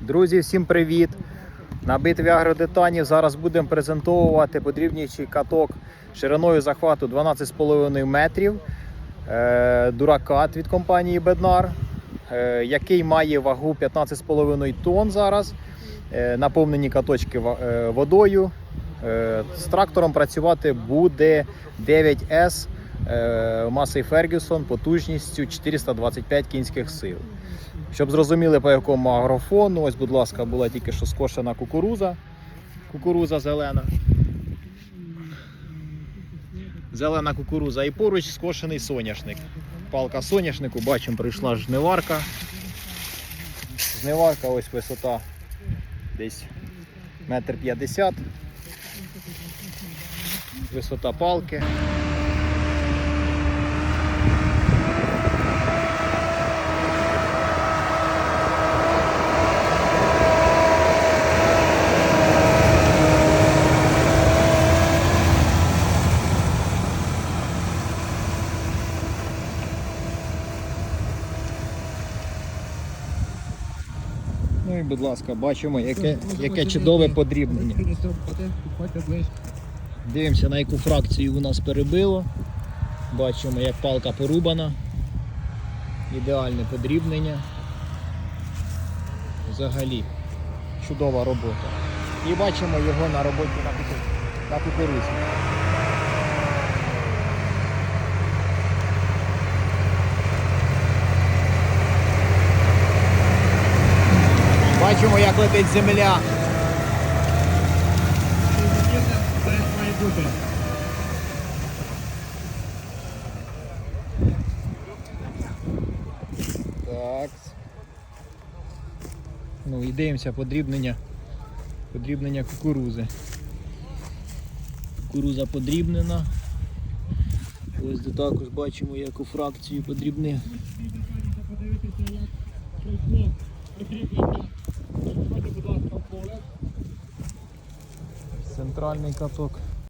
Друзі, всім привіт! На битві агротитанів зараз будемо презентовувати подрібніший каток шириною захвату 12,5 метрів. Е, Дуракат від компанії Беднар, е, який має вагу 15,5 тонн зараз. Е, Наповнені каточки водою. З трактором працювати буде 9С е, масою Фергюсон потужністю 425 кінських сил. Щоб зрозуміли, по якому агрофону, ось, будь ласка, була тільки що скошена кукуруза. Кукуруза зелена. Зелена кукуруза і поруч скошений соняшник. Палка соняшнику, бачимо, прийшла жниварка. Жниварка, ось висота десь метр п'ятдесят. Висота палки. Ну і будь ласка, бачимо, яке, яке чудове подрібнення. Дивимося, на яку фракцію у нас перебило. Бачимо, як палка порубана. Ідеальне подрібнення. Взагалі чудова робота. І бачимо його на роботі на, куку- кукурузі. Бачимо, як летить земля. Так. Ну і дивимося подрібнення. Подрібнення кукурузи. Кукуруза подрібнена. Ось де також бачимо, яку фракцію подрібнив. Центральний каток.